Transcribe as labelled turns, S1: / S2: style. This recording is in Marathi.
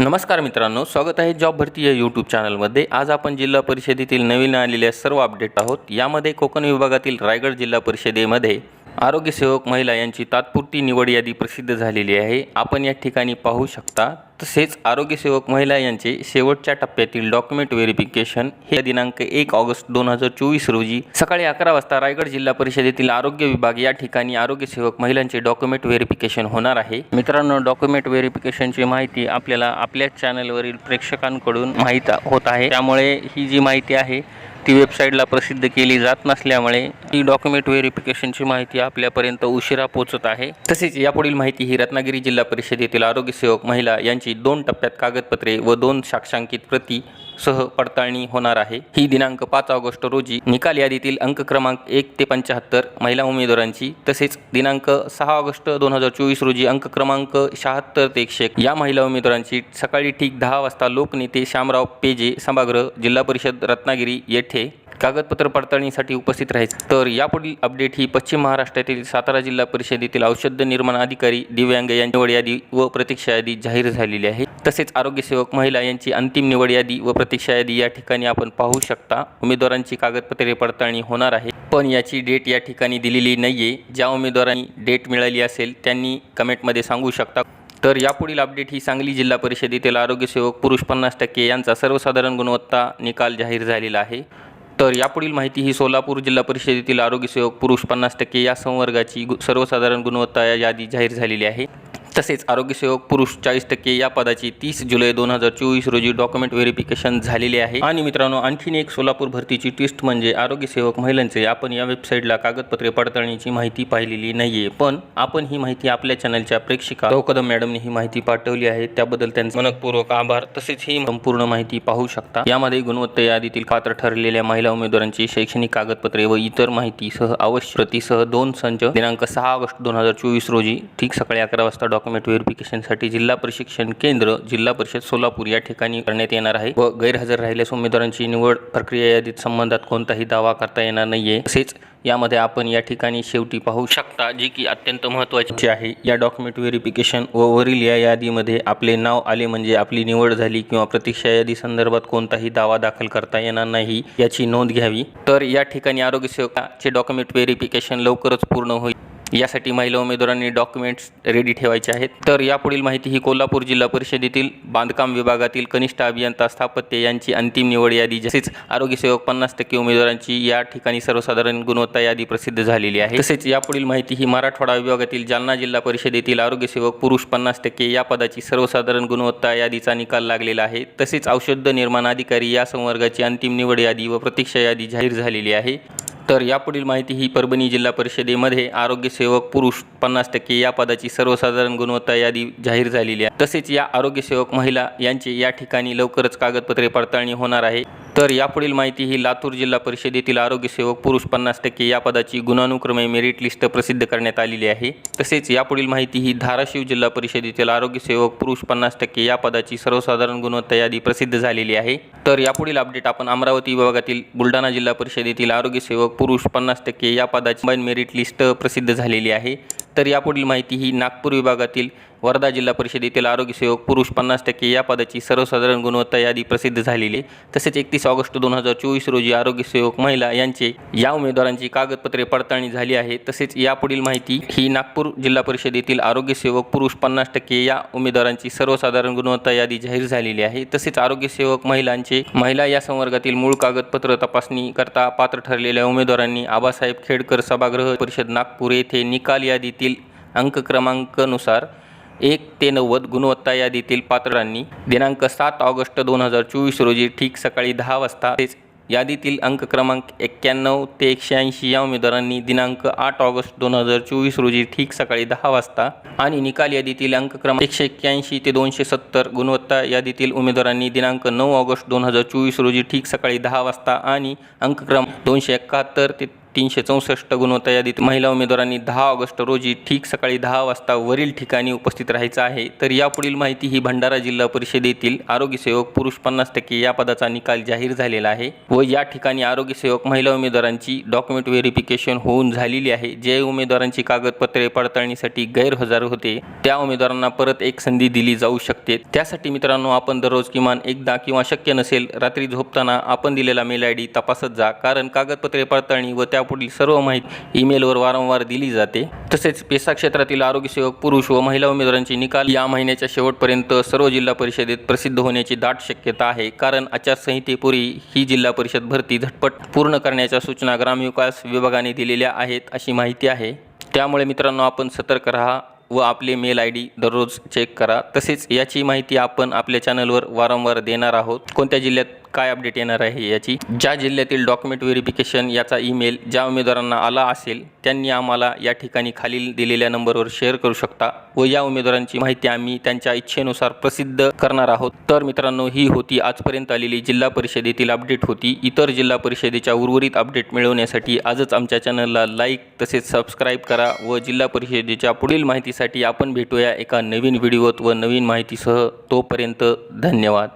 S1: नमस्कार मित्रांनो स्वागत आहे जॉब भरती या यूट्यूब चॅनलमध्ये. आज आपण जिल्हा परिषदेतील नवीन आलेल्या सर्व अपडेट आहोत. यामध्ये कोकण विभागातील रायगड जिल्हा परिषदेमध्ये आरोग्यसेवक महिला यांची तात्पुरती निवड यादी प्रसिद्ध झालेली आहे. आपण या ठिकाणी पाहू शकता तसेच आरोग्यसेवक महिला यांचे शेवटच्या टप्प्यातील डॉक्युमेंट व्हेरिफिकेशन हे दिनांक एक ऑगस्ट दोन हजार चोवीस रोजी सकाळी अकरा वाजता रायगड जिल्हा परिषदेतील आरोग्य विभाग या ठिकाणी आरोग्यसेवक महिलांचे डॉक्युमेंट व्हेरिफिकेशन होणार आहे. मित्रांनो डॉक्युमेंट व्हेरिफिकेशनची माहिती आपल्याला आपल्या चॅनलवरील प्रेक्षकांकडून माहीत होत आहे. त्यामुळे ही जी माहिती आहे ती वेबसाईटला प्रसिद्ध केली जात नसल्यामुळे ही डॉक्युमेंट व्हेरिफिकेशनची माहिती आपल्यापर्यंत उशिरा पोहोचत आहे. तसेच यापुढील माहिती ही रत्नागिरी जिल्हा परिषदेतील आरोग्यसेवक महिला यांची दोन टप्प्यात कागदपत्रे व दोन साक्षांकित प्रती सह पडताळणी होणार आहे. ही दिनांक पाच ऑगस्ट रोजी निकाल यादीतील अंक क्रमांक एक ते पंच्याहत्तर महिला उमेदवारांची तसेच दिनांक सहा ऑगस्ट दोन हजार चोवीस रोजी अंक क्रमांक शहात्तर ते एकशे या महिला उमेदवारांची सकाळी ठीक दहा वाजता लोकनेते श्यामराव पेजे सभागृह जिल्हा परिषद रत्नागिरी येथे कागदपत्र पडताळणीसाठी उपस्थित राहायचे. तर यापुढील अपडेट ही पश्चिम महाराष्ट्रातील सातारा जिल्हा परिषदेतील औषध निर्माण अधिकारी दिव्यांग यांची निवड यादी व प्रतीक्षा यादी जाहीर झालेली आहे. तसेच आरोग्यसेवक महिला यांची अंतिम निवड यादी व प्रतीक्षा यादी या ठिकाणी आपण पाहू शकता. उमेदवारांची कागदपत्रे पडताळणी होणार आहे. पण याची डेट या ठिकाणी दिलेली नाही आहे ज्या उमेदवारांनी डेट मिळाली असेल त्यांनी कमेंटमध्ये सांगू शकता. तर यापुढील अपडेट ही सांगली जिल्हा परिषदेतील आरोग्यसेवक पुरुष पन्नास टक्के यांचा सर्वसाधारण गुणवत्ता निकाल जाहीर झालेला आहे. तर यापुढील माहिती ही सोलापूर जिल्हा परिषदेतील आरोग्यसेवक पुरुष पन्नास टक्के या संवर्गाची गु सर्वसाधारण गुणवत्ता या यादी जाहीर झालेली आहे. तसेच आरोग्यसेवक पुरुष चाळीस टक्के या पदाची तीस जुलै दोन हजार चोवीस रोजी डॉक्युमेंट व्हेरिफिकेशन झालेले आहे. आणि मित्रांनो आणखीन एक सोलापूर भरतीची ट्विस्ट म्हणजे आरोग्यसेवक महिलांचे आपण या वेबसाईटला कागदपत्रे पडताळणीची माहिती पाहिलेली नाहीये. पण आपण ही माहिती आपल्या चॅनलच्या प्रेक्षिका कदम मॅडमने ही माहिती पाठवली आहे. त्याबद्दल त्यांचे मनपूर्वक आभार. तसेच ही संपूर्ण माहिती पाहू शकता. यामध्ये गुणवत्ता यादीतील पात्र ठरलेल्या महिला उमेदवारांची शैक्षणिक कागदपत्रे व इतर माहितीसह आवश्यक प्रतीसह दोन संच दिनांक सहा ऑगस्ट दोन हजार चोवीस रोजी ठीक सकाळी अकरा वाजता डॉक्युमेंट डॉक्युमेंट व्हेरिफिकेशनसाठी जिल्हा प्रशिक्षण केंद्र जिल्हा परिषद सोलापूर या ठिकाणी करण्यात येणार आहे व गैरहजर राहिल्यास उमेदवारांची निवड प्रक्रिया यादीत संबंधात कोणताही दावा करता येणार नाहीये. तसेच यामध्ये आपण या ठिकाणी शेवटी पाहू शकता जी की अत्यंत महत्त्वाची आहे. या डॉक्युमेंट व्हेरिफिकेशन व वरील या यादीमध्ये आपले नाव आले म्हणजे आपली निवड झाली किंवा प्रतीक्षा यादी संदर्भात कोणताही दावा दाखल करता येणार नाही याची नोंद घ्यावी. तर या ठिकाणी आरोग्यसेवकाचे डॉक्युमेंट व्हेरिफिकेशन लवकरच पूर्ण होईल. यासाठी महिला उमेदवारांनी डॉक्युमेंट्स रेडी ठेवायचे आहेत. तर यापुढील माहिती ही कोल्हापूर जिल्हा परिषदेतील बांधकाम विभागातील कनिष्ठ अभियंता स्थापत्य यांची अंतिम निवड यादी तसेच आरोग्यसेवक पन्नास टक्के उमेदवारांची या ठिकाणी सर्वसाधारण गुणवत्ता यादी प्रसिद्ध झालेली आहे. तसेच यापुढील माहिती ही मराठवाडा विभागातील जालना जिल्हा परिषदेतील आरोग्यसेवक पुरुष पन्नास टक्के या पदाची सर्वसाधारण गुणवत्ता यादीचा निकाल लागलेला आहे. तसेच औषध निर्माण अधिकारी या संवर्गाची अंतिम निवड यादी व प्रतीक्षा यादी जाहीर झालेली आहे. तर यापुढील माहिती ही परभणी जिल्हा परिषदेमध्ये आरोग्यसेवक पुरुष पन्नास टक्के या पदाची सर्वसाधारण गुणवत्ता यादी जाहीर झालेली आहे. तसेच या आरोग्यसेवक महिला यांचे या ठिकाणी लवकरच कागदपत्रे पडताळणी होणार आहे. तर यापुढील माहिती ही लातूर जिल्हा परिषदेतील आरोग्यसेवक पुरुष पन्नास टक्के या पदाची गुणानुक्रमे मेरिट लिस्ट प्रसिद्ध करण्यात आलेली आहे. तसेच यापुढील माहिती ही धाराशिव जिल्हा परिषदेतील आरोग्यसेवक पुरुष पन्नास टक्के या पदाची सर्वसाधारण गुणवत्ता यादी प्रसिद्ध झालेली आहे. तर यापुढील अपडेट आपण अमरावती विभागातील बुलढाणा जिल्हा परिषदेतील आरोग्यसेवक पुरुष पन्नास टक्के या पदाची मेरिट लिस्ट प्रसिद्ध झालेली आहे. तर यापुढील माहिती ही नागपूर विभागातील वर्धा जिल्हा परिषदेतील आरोग्यसेवक पुरुष पन्नास टक्के या पदाची सर्वसाधारण गुणवत्ता यादी प्रसिद्ध झालेली आहे. तसेच एकतीस ऑगस्ट दोन हजार चोवीस रोजी आरोग्यसेवक महिला यांचे या उमेदवारांची कागदपत्रे पडताळणी झाली आहे. तसेच यापुढील माहिती ही नागपूर जिल्हा परिषदेतील आरोग्यसेवक पुरुष पन्नास टक्के या उमेदवारांची सर्वसाधारण गुणवत्ता यादी जाहीर झालेली आहे. तसेच आरोग्यसेवक महिलांचे महिला या संवर्गातील मूळ कागदपत्र तपासणी करता पात्र ठरलेल्या उमेदवारांनी आबासाहेब खेडकर सभागृह परिषद नागपूर येथे निकाल यादीतील अंक क्रमांकानुसार एक ते नव्वद गुणवत्ता यादीतील पात्रांनी दिनांक सात ऑगस्ट दोन हजार चोवीस रोजी ठीक सकाळी दहा वाजता तेच यादीतील अंक क्रमांक एक्क्याण्णव ते एकशे ऐंशी या उमेदवारांनी दिनांक आठ ऑगस्ट दोन हजार चोवीस रोजी ठीक सकाळी दहा वाजता आणि निकाल यादीतील अंक क्रमांक एकशे एक्क्याऐंशी ते दोनशे सत्तर गुणवत्ता यादीतील उमेदवारांनी दिनांक नऊ ऑगस्ट दोन हजार चोवीस रोजी ठीक सकाळी दहा वाजता आणि अंक क्रमांक दोनशे एकाहत्तर ते तीनशे चौसष्ट गुणवत्ता यादीत महिला उमेदवारांनी दहा ऑगस्ट रोजी ठीक सकाळी दहा वाजता वरील ठिकाणी उपस्थित राहायचं आहे. तर यापुढील माहिती ही भंडारा जिल्हा परिषदेतील आरोग्यसेवक पुरुष पन्नास टक्के या पदाचा निकाल जाहीर झालेला आहे व या ठिकाणी आरोग्यसेवक महिला उमेदवारांची डॉक्युमेंट व्हेरिफिकेशन होऊन झालेली आहे. जे उमेदवारांची कागदपत्रे पडताळणीसाठी गैरहजर होते त्या उमेदवारांना परत एक संधी दिली जाऊ शकते. त्यासाठी मित्रांनो आपण दररोज किमान एकदा किंवा शक्य नसेल रात्री झोपताना आपण दिलेला मेल आय डी तपासत जा. कारण कागदपत्रे पडताळणी व त्या पुढील सर्व माहिती ईमेलवर वारंवार दिली जाते. तसेच पेसा क्षेत्रातील आरोग्य सेवक पुरुष व महिला उमेदवारांचे निकाल या महिन्याच्या शेवटपर्यंत सर्व जिल्हा परिषदेत प्रसिद्ध होण्याची दाट शक्यता आहे. कारण आचारसंहितेपूर्वी ही जिल्हा परिषद भरती झटपट पूर्ण करण्याच्या सूचना ग्रामविकास विभागाने दिलेल्या आहेत अशी माहिती आहे. त्यामुळे मित्रांनो आपण सतर्क राहा व आपले मेल आय डी दररोज चेक करा. तसेच याची माहिती आपण आपल्या चॅनलवर वारंवार देणार आहोत. कोणत्या जिल्ह्यात काय अपडेट येणार आहे याची? ज्या जिल्ह्यातील डॉक्युमेंट व्हेरिफिकेशन याचा ईमेल ज्या उमेदवारांना आला असेल त्यांनी आम्हाला या ठिकाणी खालील दिलेल्या नंबरवर शेअर करू शकता व या उमेदवारांची माहिती आम्ही त्यांच्या इच्छेनुसार प्रसिद्ध करणार आहोत. तर मित्रांनो ही होती आजपर्यंत आलेली जिल्हा परिषदेतील अपडेट होती. इतर जिल्हा परिषदेच्या उर्वरित अपडेट मिळवण्यासाठी आजच आमच्या चॅनलला लाईक तसेच सबस्क्राईब करा व जिल्हा परिषदेच्या पुढील माहितीसाठी आपण भेटूया एका नवीन व्हिडिओत व नवीन माहितीसह. तोपर्यंत धन्यवाद.